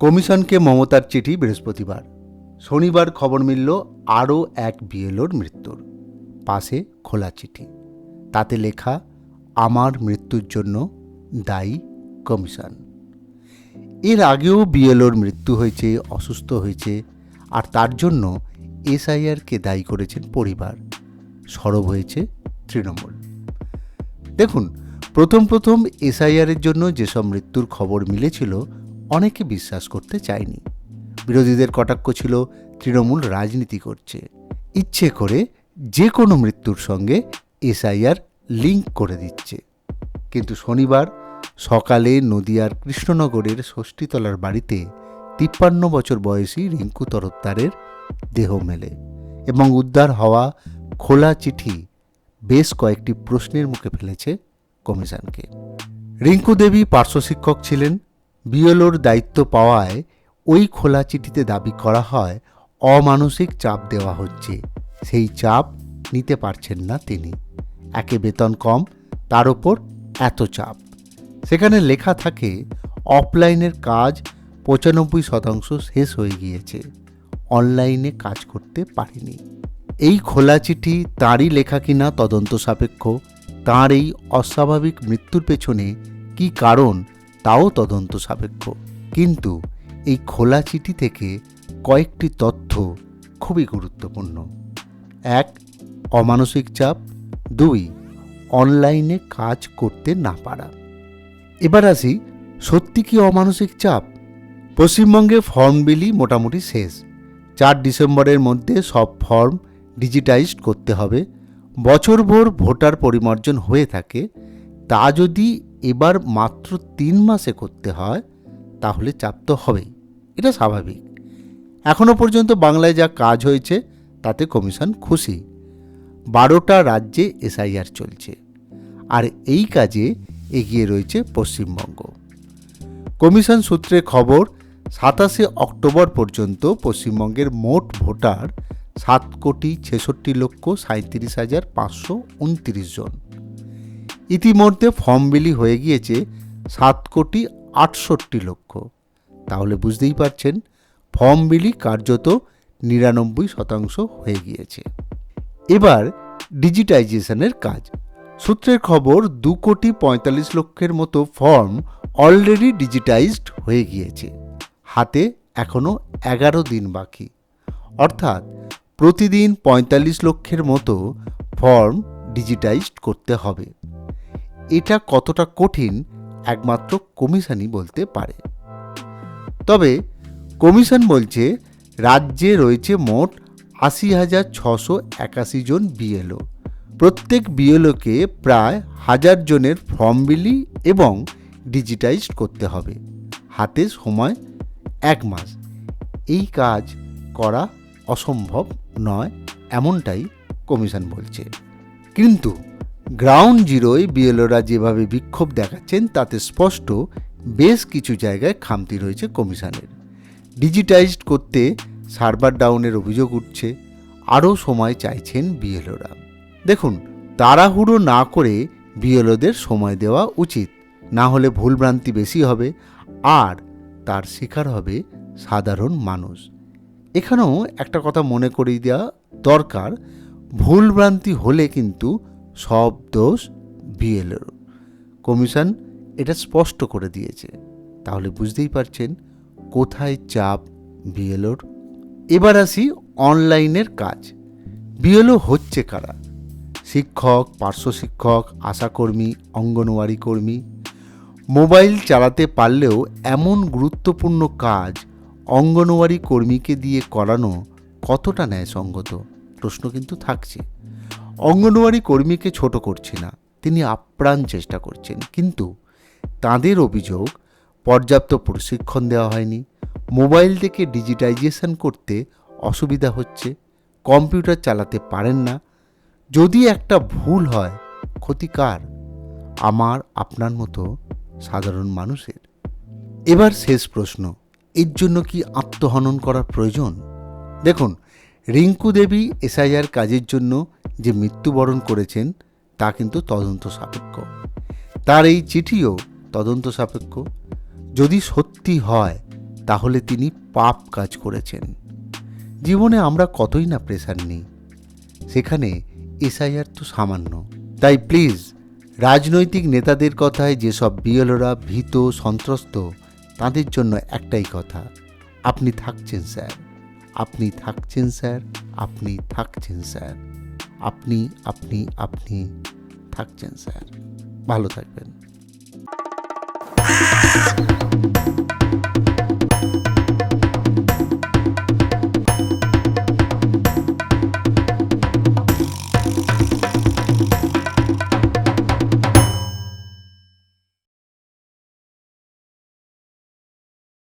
কমিশনকে মমতার চিঠি বৃহস্পতিবার। শনিবার খবর মিলল আরও এক বিএলওর মৃত্যুর। পাশে খোলা চিঠি। তাতে লেখা, আমার মৃত্যুর জন্য দায়ী কমিশন। এর আগেও বিএলওর মৃত্যু হয়েছে, অসুস্থ হয়েছে, আর তার জন্য এসআইআরকে দায়ী করেছেন পরিবার। সরব হয়েছে তৃণমূল। দেখুন, প্রথম প্রথম এসআইআরের জন্য যেসব মৃত্যুর খবর মিলেছিল অনেকে বিশ্বাস করতে চায়নি। বিরোধীদের কটাক্ষ ছিল তৃণমূল রাজনীতি করছে। ইচ্ছে করে যে কোনো মৃত্যুর সঙ্গে এসআইআর লিঙ্ক করে দিচ্ছে। কিন্তু শনিবার সকালে নদিয়ার কৃষ্ণনগরের ষষ্ঠীতলার বাড়িতে তিপ্পান্ন বছর বয়সী রিঙ্কু তরফদারের দেহ মেলে এবং উদ্ধার হওয়া খোলা চিঠি বেশ কয়েকটি প্রশ্নের মুখে ফেলেছে কমিশনকে। রিঙ্কু দেবী পার্শ্ব শিক্ষক ছিলেন বিএলওর দায়িত্ব পাওয়ায় ওই খোলা চিঠিতে দাবি করা হয়, অমানসিক চাপ দেওয়া হচ্ছে। সেই চাপ নিতে পারছেন না তিনি। একে বেতন কম, তার ওপর এত চাপ। সেখানে লেখা থাকে, অফলাইনের কাজ পঁচানব্বই শতাংশ শেষ হয়ে গিয়েছে। অনলাইনে কাজ করতে পারিনি। এই খোলা চিঠি তাঁরই লেখা কিনা তদন্ত সাপেক্ষ, তাঁর এই অস্বাভাবিক মৃত্যুর পেছনে কী কারণ তাও তদন্ত সাপেক্ষ। কিন্তু এই খোলা চিঠি থেকে কয়েকটি তথ্য খুবই গুরুত্বপূর্ণ। এক, অমানসিক চাপ। দুই, অনলাইনে কাজ করতে না পারা। এবার আসি, সত্যি কি অমানসিক চাপ? পশ্চিমবঙ্গে ফর্ম বিলি মোটামুটি শেষ। চার ডিসেম্বরের মধ্যে সব ফর্ম ডিজিটাইজড করতে হবে। বছরভর ভোটার পরিমার্জন হয়ে থাকে। তা যদি এবার মাত্র তিন মাসে করতে হয়, তাহলে চাপ তো হবেই। এটা স্বাভাবিক। এখনও পর্যন্ত বাংলায় যা কাজ হয়েছে, তাতে কমিশন খুশি। বারোটা রাজ্যে এসআইআর চলছে। আর এই কাজে এগিয়ে রয়েছে পশ্চিমবঙ্গ। কমিশন সূত্রে খবর, সাতাশে অক্টোবর পর্যন্ত পশ্চিমবঙ্গের মোট ভোটার সাত কোটি ছেষট্টি লক্ষ সাঁত্রিশ হাজার পাঁচশো উনত্রিশ জন। ইতিমধ্যে ফর্ম বিলি হয়ে গিয়েছে সাত কোটি আটষট্টি লক্ষ। তাহলে বুঝতেই পারছেন, ফর্ম বিলি কার্যত নিরানব্বই শতাংশ হয়ে গিয়েছে। এবার ডিজিটাইজেশনের কাজ। সূত্রের খবর, দু কোটি পঁয়তাল্লিশ লক্ষের মতো ফর্ম অলরেডি ডিজিটাইজড হয়ে গিয়েছে। হাতে এখনও এগারো দিন বাকি। অর্থাৎ প্রতিদিন পঁয়তাল্লিশ লক্ষের মতো ফর্ম ডিজিটাইজড করতে হবে। এটা কতটা কঠিন একমাত্র কমিশনই বলতে পারে। তবে কমিশন বলছে, রাজ্যে রয়েছে মোট আশি হাজার ছশো একাশি জন বিএলও। প্রত্যেক বিএলওকে প্রায় হাজার জনের ফর্ম বিলি এবং ডিজিটাইজড করতে হবে। হাতে সময় এক মাস। এই কাজ করা অসম্ভব নয়, এমনটাই কমিশন বলছে। কিন্তু গ্রাউন্ড জিরোয় বিএলওরা যেভাবে বিক্ষোভ দেখাচ্ছেন, তাতে স্পষ্ট বেশ কিছু জায়গায় খামতি রয়েছে কমিশনের। ডিজিটাইজড করতে সার্ভার ডাউনের অভিযোগ উঠছে, আরও সময় চাইছেন বিএলওরা। দেখুন, তাড়াহুড়ো না করে বিএলওদের সময় দেওয়া উচিত। না হলে ভুলভ্রান্তি বেশি হবে, আর তার শিকার হবে সাধারণ মানুষ। এখানেও একটা কথা মনে করিয়ে দেওয়া দরকার, ভুলভ্রান্তি হলে কিন্তু সব দোষ বিএলওর। কমিশন এটা স্পষ্ট করে দিয়েছে। তাহলে বুঝতেই পারছেন কোথায় চাপ বিএলওর। এবার আসি অনলাইনের কাজ। বিএলও হচ্ছে কারা? শিক্ষক, পার্শ্ব শিক্ষক, আশাকর্মী, অঙ্গনওয়াড়ি কর্মী। মোবাইল চালাতে পারলেও এমন গুরুত্বপূর্ণ কাজ অঙ্গনওয়াড়ি কর্মীকে দিয়ে করানো কতটা ন্যায়সঙ্গত? প্রশ্ন কিন্তু থাকছে। অঙ্গনওয়াড়ি কর্মীকে ছোট করছে না, তিনি আপ্রাণ চেষ্টা করছেন। কিন্তু তাদের অভিযোগ, পর্যাপ্ত প্রশিক্ষণ দেওয়া হয়নি, মোবাইল থেকে ডিজিটাইজেশন করতে অসুবিধা হচ্ছে, কম্পিউটার চালাতে পারেন না, যদি একটা ভুল হয় ক্ষতিকার আমার, আপনার মতো সাধারণ মানুষের। এবার শেষ প্রশ্ন, এর জন্য কি আত্মহনন করার প্রয়োজন? দেখুন, রিঙ্কু দেবী এসআইআর কাজের জন্য যে মৃত্যুবরণ করেছেন, তা কিন্তু তদন্ত সাপেক্ষ। তার এই চিঠিও তদন্ত সাপেক্ষ। যদি সত্যি হয়, তাহলে তিনি পাপ কাজ করেছেন। জীবনে আমরা কতই না প্রেশার নিই। সেখানে এসআইআর তো সামান্য। তাই প্লিজ, রাজনৈতিক নেতাদের কথায় যেসব বিএলওরা ভীত, সন্ত্রস্ত, তাদের জন্য একটাই কথা, আপনি থাকছেন স্যার। আপনি থাকছেন স্যার, আপনি থাকছেন স্যার। আপনি আপনি আপনি থাকছেন স্যার। ভালো থাকবেন।